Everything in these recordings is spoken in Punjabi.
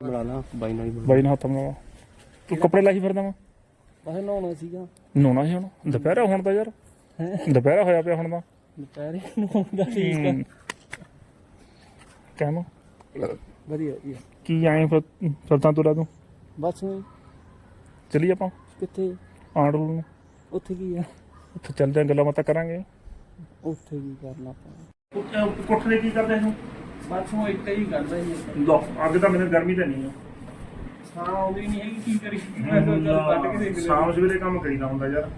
ਬਣਾ ਲਾ ਬਾਈ ਨਾਲ ਹੀ ਬਣਾ ਬਾਈ ਨਾਲ ਹੱਥ ਮਿਲਾਵਾ ਤੂੰ ਕੱਪੜੇ ਲਾਈ ਫਿਰਦਾ ਵਾ? ਬਸ ਨਹਾਉਣਾ ਸੀਗਾ। ਨਹਾਉਣਾ ਸੀ ਹੁਣ? ਦੁਪਹਿਰਾ ਹੁਣ ਤਾਂ ਯਾਰ। ਦੁਪਹਿਰਾ ਹੋਇਆ ਪਿਆ ਹੁਣ ਤਾਂ। ਦੁਪਹਿਰੇ ਨਹਾਉਂਦਾ ਠੀਕ ਆ। ਕਹਿਮ ਵਧੀਆ ਵਧੀਆ। ਕੀ ਆਏ ਫਿਰ? ਫਿਰ ਤਾਂ ਤੁਰਾ ਤੂੰ। ਬਸ ਹੁਣ। ਚਲੀ ਆਪਾਂ। ਕਿੱਥੇ? ਆਂਡਲ ਨੂੰ। ਉੱਥੇ ਕੀ ਆ? ਉੱਥੇ ਚੱਲਦੇ ਆਂ ਗੱਲਾਂ ਬਾਤਾਂ ਕਰਾਂਗੇ। ਉੱਥੇ ਕੀ ਕਰਨਾ ਆਪਾਂ? ਕੁੱਠ ਦੇ ਕੀ ਕਰਦੇ ਇਹਨੂੰ ਬਸ ਹੁਣ ਇੱਥੇ ਹੀ ਕਰਦਾ ਜੀ ਲੋ ਅੱਗ ਤਾਂ ਮੈਨੂੰ ਗਰਮੀ ਤਾਂ ਨਹੀਂ ਆ ਸਾਹ ਆਉਂਦੀ ਨਹੀਂ ਹੈਗੀ ਕੀ ਕਰੀ ਮੈਂ ਤਾਂ ਚੱਲ ਕੱਢ ਕੇ ਦੇਖ ਸ਼ਾਮ ਸਵੇਰੇ ਕੰਮ ਕਰੀਦਾ ਹੁੰਦਾ ਯਾਰ।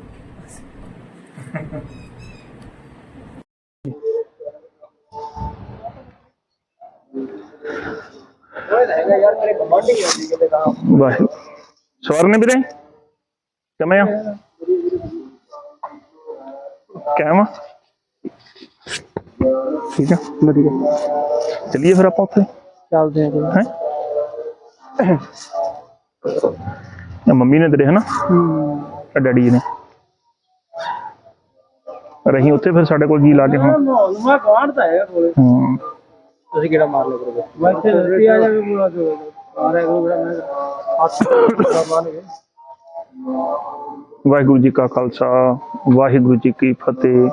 ਵਾਹ ਸਵਰਨ ਵੀਰੇ? ਕਿਵੇਂ ਆ? ਕਿਵੇਂ ਠੀਕ ਆ ਵਧੀਆ। ਚਲਿਏ ਫਿਰ ਆਪਾਂ ਉੱਥੇ ਚੱਲਦੇ ਆ ਕੋਈ ਹੈ ਮੰਮੀ ਨੇ ਤੇਰੇ ਹਨਾ ਹੂੰ ਆ ਡੈਡੀ ਨੇ ਰਹੀ ਉੱਥੇ ਫਿਰ ਸਾਡੇ ਕੋਲ ਜੀ ਲਾ ਕੇ ਹੁਣ ਮੈਂ ਗਵਾਂਢ ਤਾਂ ਹੈਗਾ ਕੋਲੇ ਹੂੰ ਤੁਸੀਂ ਕਿਹੜਾ ਮਾਰ ਲਿਆ ਕਰੋਗੇ ਮੈਂ ਇੱਥੇ ਰੱਤੀ ਆ ਜਾਵੇ ਪੂਰਾ ਜੋ ਆ ਰਿਹਾ ਕਰੋ ਮੈਂ ਹੱਥ ਮਾਰ ਕੇ ਵਾਹਿਗੁਰੂ ਜੀ ਕਾ ਖਾਲਸਾ ਵਾਹਿਗੁਰੂ ਜੀ ਕੀ ਫਤਿਹ।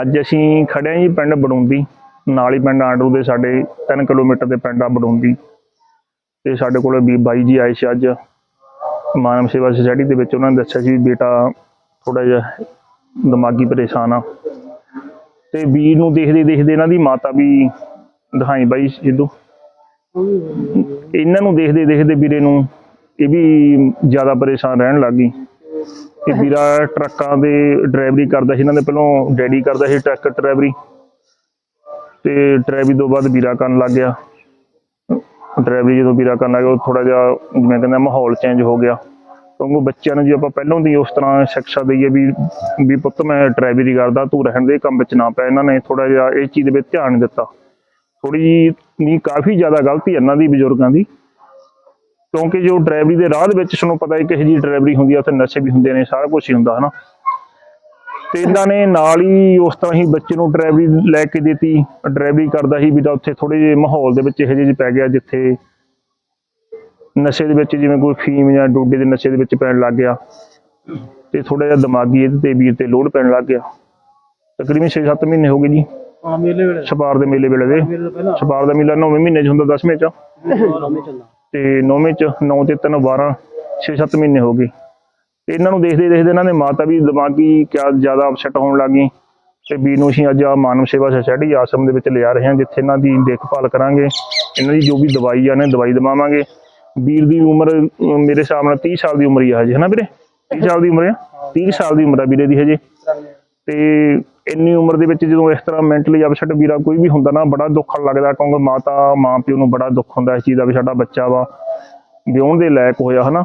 ਅੱਜ ਅਸੀਂ ਖੜੇ ਹਾਂ ਜੀ ਪਿੰਡ ਬਡੂੰਦੀ ਨਾਲ ਹੀ ਪਿੰਡ ਆਂਡਰੂ ਦੇ ਸਾਡੇ 3 ਕਿਲੋਮੀਟਰ ਦੇ ਪਿੰਡ ਆ ਬਡੂੰਦੀ ਤੇ ਸਾਡੇ ਕੋਲ ਵੀ ਬਾਈ ਜੀ ਆਏ ਸੀ ਅੱਜ। ਮਾਨਵ ਸੇਵਾ ਸੁਸਾਇਟੀ ਦੇ ਵਿੱਚ ਉਹਨਾਂ ਨੇ ਦੱਸਿਆ ਸੀ ਵੀ ਬੇਟਾ ਥੋੜਾ ਜਿਹਾ ਦਿਮਾਗੀ ਪਰੇਸ਼ਾਨ ਆ। ਤੇ ਵੀਰ ਨੂੰ ਦੇਖਦੇ ਦੇਖਦੇ ਇਹਨਾਂ ਦੀ ਮਾਤਾ ਵੀ ਦਿਖਾਈ ਬਾਈ ਸਿੱਧੂ। ਇਹਨਾਂ ਨੂੰ ਦੇਖਦੇ ਦੇਖਦੇ ਵੀਰੇ ਨੂੰ ਇਹ ਵੀ ਜ਼ਿਆਦਾ ਪਰੇਸ਼ਾਨ ਰਹਿਣ ਲੱਗ ਗਈ। ਇਹ ਵੀਰਾ ਟਰੱਕਾਂ ਦੇ ਡਰਾਈਵਰੀ ਕਰਦਾ ਸੀ, ਇਹਨਾਂ ਦੇ ਪਹਿਲਾਂ ਡੈਡੀ ਕਰਦਾ ਸੀ ਟਰੱਕ ਡਰਾਈਵਰੀ। ਤੇ ਡਰਾਈਵਰੀ ਤੋਂ ਬਾਅਦ ਵੀਰਾ ਕਰਨ ਲੱਗ ਗਿਆ। ਡਰਾਈਵਰੀ ਜਦੋਂ ਵੀਰਾ ਕਰਨ ਲੱਗ ਗਿਆ ਥੋੜਾ ਜਿਹਾ ਜਿਵੇਂ ਕਹਿੰਦਾ ਮਾਹੌਲ ਚੇਂਜ ਹੋ ਗਿਆ। ਕਿਉਂਕਿ ਬੱਚਿਆਂ ਨੂੰ ਜੇ ਆਪਾਂ ਪਹਿਲਾਂ ਦੀ ਉਸ ਤਰ੍ਹਾਂ ਸਿੱਖਿਆ ਦਈਏ ਵੀ ਵੀ ਪੁੱਤ ਮੈਂ ਡਰਾਈਵਰੀ ਕਰਦਾ ਤੂੰ ਰਹਿਣ ਦੇ, ਕੰਮ ਵਿੱਚ ਨਾ ਪੈ। ਇਹਨਾਂ ਨੇ ਥੋੜਾ ਜਿਹਾ ਇਹ ਚੀਜ਼ ਦੇ ਵਿੱਚ ਧਿਆਨ ਦਿੱਤਾ। ਥੋੜੀ ਜਿਹੀ ਨਹੀਂ, ਕਾਫੀ ਜ਼ਿਆਦਾ ਗਲਤੀ ਇਹਨਾਂ ਦੀ, ਬਜ਼ੁਰਗਾਂ ਦੀ। ਕਿਉਂਕਿ ਜੋ ਡਰਾਈਵਰੀ ਦੇ ਰਾਹ ਦੇ ਵਿੱਚ ਤੁਹਾਨੂੰ ਪਤਾ ਹੈ, ਕਿਹੋ ਜਿਹੀ ਡਰਾਈਵਰੀ ਹੁੰਦੀ ਆ, ਉੱਥੇ ਨਸ਼ੇ ਵੀ ਹੁੰਦੇ ਨੇ, ਸਾਰਾ ਕੁਝ ਹੀ ਹੁੰਦਾ, ਹਨਾ। ਤੇ ਇਹਨਾਂ ਨੇ ਨਾਲ ਹੀ ਉਸ ਤਰ੍ਹਾਂ ਹੀ ਬੱਚੇ ਨੂੰ ਡਰਾਈਵਰੀ ਲੈ ਕੇ ਦਿੱਤੀ ਡਰਾਈਵਰੀ ਕਰਦਾ ਸੀ ਵੀ ਤਾਂ ਉੱਥੇ ਥੋੜੇ ਜਿਹੇ ਮਾਹੌਲ ਦੇ ਵਿੱਚ ਇਹੋ ਜਿਹੇ ਪੈ ਗਿਆ ਜਿੱਥੇ ਨਸ਼ੇ ਦੇ ਵਿੱਚ ਜਿਵੇਂ ਕੋਈ ਫੀਮ ਜਾਂ ਡੋਡੇ ਦੇ ਨਸ਼ੇ ਦੇ ਵਿੱਚ ਪੈਣ ਲੱਗ ਗਿਆ ਤੇ ਥੋੜਾ ਜਿਹਾ ਦਿਮਾਗੀ ਇਹਦੇ ਤੇ ਵੀਰ ਤੇ ਲੋਡ ਪੈਣ ਲੱਗ ਗਿਆ। ਤਕਰੀਬਨ 6-7 ਮਹੀਨੇ ਹੋ ਗਏ ਜੀ। ਹਾਂ ਮੇਲੇ ਵੇਲੇ। ਛਪਾਰ ਦੇ ਮੇਲੇ ਵੇਲੇ ਦੇ। ਛਪਾਰ ਦਾ ਮੇਲਾ 9ਵੇਂ ਮਹੀਨੇ 'ਚ ਹੁੰਦਾ 10ਵੇਂ 'ਚ। ਤੇ 9ਵੇਂ ਚ 9 ਤੇ 3 12 6-7 ਮਹੀਨੇ ਹੋ ਗਏ। ਤੇ ਇਹਨਾਂ ਨੂੰ ਦੇਖਦੇ ਦੇਖਦੇ ਇਹਨਾਂ ਦੇ ਮਾਤਾ ਵੀ ਦਿਮਾਗੀ ਕਿਆ ਜ਼ਿਆਦਾ ਅਪਸੈਟ ਹੋਣ ਲੱਗ ਗਈ। ਤੇ ਵੀਰ ਨੂੰ ਅਸੀਂ ਅੱਜ ਆ ਮਾਨਵ ਸੇਵਾ ਸੁਸਾਇਟੀ ਆਸਮ ਦੇ ਵਿੱਚ ਲਿਆ ਰਹੇ ਹਾਂ, ਜਿੱਥੇ ਇਹਨਾਂ ਦੀ ਦੇਖਭਾਲ ਕਰਾਂਗੇ। ਇਹਨਾਂ ਦੀ ਜੋ ਵੀ ਦਵਾਈ ਆ ਨੇ ਦਵਾਈ ਦਵਾਵਾਂਗੇ। ਵੀਰ ਦੀ ਉਮਰ ਮੇਰੇ ਹਿਸਾਬ ਨਾਲ 30 ਸਾਲ ਦੀ ਉਮਰ ਹੀ ਆ ਹਜੇ ਹਨਾ ਵੀਰੇ? 30 ਸਾਲ ਦੀ ਉਮਰ ਆ? 30 ਸਾਲ ਦੀ ਉਮਰ ਆ ਵੀਰੇ ਦੀ ਹਜੇ। ਤੇ ਇੰਨੀ ਉਮਰ ਦੇ ਵਿੱਚ ਜਦੋਂ ਇਸ ਤਰ੍ਹਾਂ ਮੈਂਟਲੀ ਅਪਸੈਟ ਵੀਰਾ ਕੋਈ ਵੀ ਹੁੰਦਾ ਨਾ, ਬੜਾ ਦੁੱਖ ਲੱਗਦਾ, ਕਿਉਂਕਿ ਮਾਤਾ ਮਾਂ ਪਿਓ ਨੂੰ ਬੜਾ ਦੁੱਖ ਹੁੰਦਾ ਇਸ ਚੀਜ਼ ਦਾ ਵੀ ਸਾਡਾ ਬੱਚਾ ਵਾ। ਵਿਆਹੁਣ ਦੇ ਲਾਇਕ ਹੋਇਆ ਹਨਾ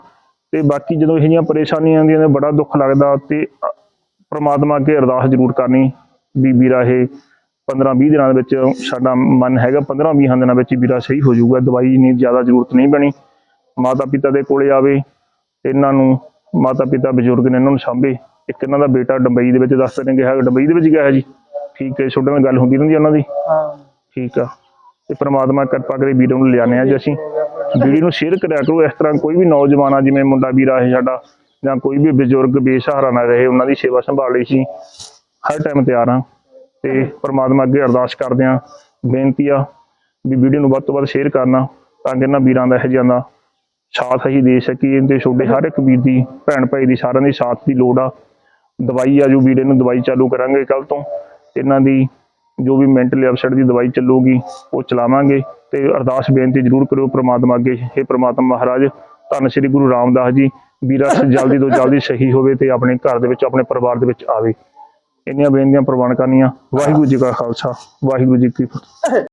ਤੇ ਬਾਕੀ ਜਦੋਂ ਇਹੋ ਜਿਹੀਆਂ ਪਰੇਸ਼ਾਨੀਆਂ ਆਉਂਦੀਆਂ ਨੇ ਬੜਾ ਦੁੱਖ ਲੱਗਦਾ ਤੇ ਪ੍ਰਮਾਤਮਾ ਅੱਗੇ ਅਰਦਾਸ ਜ਼ਰੂਰ ਕਰਨੀ ਵੀਰਾ ਇਹ 15 20 ਦਿਨਾਂ ਦੇ ਵਿੱਚ ਸਾਡਾ ਮਨ ਹੈਗਾ 15 20 ਦਿਨਾਂ ਵਿੱਚ ਵੀਰਾ ਸਹੀ ਹੋ ਜਾਊਗਾ ਦਵਾਈ ਨਹੀਂ ਜ਼ਿਆਦਾ ਜ਼ਰੂਰਤ ਨਹੀਂ ਪੈਣੀ। ਮਾਤਾ ਪਿਤਾ ਦੇ ਕੋਲੇ ਆਵੇ ਇਹਨਾਂ ਨੂੰ ਮਾਤਾ ਪਿਤਾ ਬਜ਼ੁਰਗ ਨੇ ਇਹਨਾਂ ਨੂੰ ਸਾਂਭੇ। ਇੱਕ ਇਹਨਾਂ ਦਾ ਬੇਟਾ ਡੰਬਈ ਦੇ ਵਿੱਚ ਦੱਸ ਰਹੇ ਗਿਆ ਡੰਬਈ ਦੇ ਵਿੱਚ ਗਿਆ ਹੈ ਜੀ। ਠੀਕ ਹੈ ਛੋਟੇ ਨਾਲ ਗੱਲ ਹੁੰਦੀ ਰਹਿੰਦੀ ਉਹਨਾਂ ਦੀ? ਹਾਂ। ਠੀਕ ਆ। ਤੇ ਪ੍ਰਮਾਤਮਾ ਕਿਰਪਾ ਕਰੇ ਵੀਰਾਂ ਨੂੰ ਲਿਆਨੇ ਆ ਜੀ ਅਸੀਂ। ਵੀਡੀਓ ਨੂੰ ਸ਼ੇਅਰ ਕਰਿਆ ਕਰੋ, ਇਸ ਤਰ੍ਹਾਂ ਕੋਈ ਵੀ ਨੌਜਵਾਨ ਆ, ਜਿਵੇਂ ਮੁੰਡਾ ਵੀਰਾ ਹੈ ਸਾਡਾ, ਜਾਂ ਕੋਈ ਵੀ ਬਜ਼ੁਰਗ, ਬੇਸਹਾਰਾ ਨਾ ਰਹੇ, ਉਹਨਾਂ ਦੀ ਸੇਵਾ ਸੰਭਾਲ ਲਈ ਸੀ ਹਰ ਟਾਈਮ ਤਿਆਰ ਆ ਤੇ ਪਰਮਾਤਮਾ ਅੱਗੇ ਅਰਦਾਸ ਕਰਦੇ ਆ ਬੇਨਤੀ ਆ ਵੀ ਵੀਡੀਓ ਨੂੰ ਵੱਧ ਤੋਂ ਵੱਧ ਸ਼ੇਅਰ ਕਰਨਾ, ਤਾਂ ਕਿ ਇਹਨਾਂ ਵੀਰਾਂ ਦਾ ਇਹ ਜਿਹਾ ਦਾ ਸਾਥ ਅਸੀਂ ਦੇ ਸਕੀਏ ਤੇ ਛੋਟੇ ਹਰ ਇੱਕ ਵੀਰ ਦੀ, ਭੈਣ ਭਾਈ ਦੀ, ਸਾਰਿਆਂ ਦੀ ਸਾਥ ਦੀ ਲੋੜ ਆ। ਦਵਾਈ ਆ, ਜੋ ਵੀਰੇ ਨੂੰ ਦਵਾਈ ਚਾਲੂ ਕਰਾਂਗੇ ਕੱਲ ਤੋਂ ਇਹਨਾਂ ਦੀ ਜੋ ਵੀ ਮੈਂਟਲ ਅਪਸੈਟ ਦੀ ਦਵਾਈ ਚੱਲੂਗੀ, ਉਹ ਚਲਾਵਾਂਗੇ। ਤੇ ਅਰਦਾਸ ਬੇਨਤੀ ਜ਼ਰੂਰ ਕਰਿਓ ਪ੍ਰਮਾਤਮਾ ਅੱਗੇ। हे ਪ੍ਰਮਾਤਮਾ ਮਹਾਰਾਜ, ਧੰਨ ਸ੍ਰੀ ਗੁਰੂ ਰਾਮਦਾਸ ਜੀ ਵੀਰਾ ਜਲਦੀ ਤੋਂ ਜਲਦੀ ਸਹੀ ਹੋਵੇ ਤੇ ਆਪਣੇ ਘਰ ਦੇ ਵਿੱਚ, ਆਪਣੇ ਪਰਿਵਾਰ ਦੇ ਵਿੱਚ ਆਵੇ। ਇੰਨੀਆਂ ਬੇਨਤੀਆਂ ਪ੍ਰਵਾਨ ਕਰਨੀਆਂ। ਵਾਹਿਗੁਰੂ ਜੀ ਕਾ ਖਾਲਸਾ, ਵਾਹਿਗੁਰੂ ਜੀ ਕੀ ਫਤਿਹ।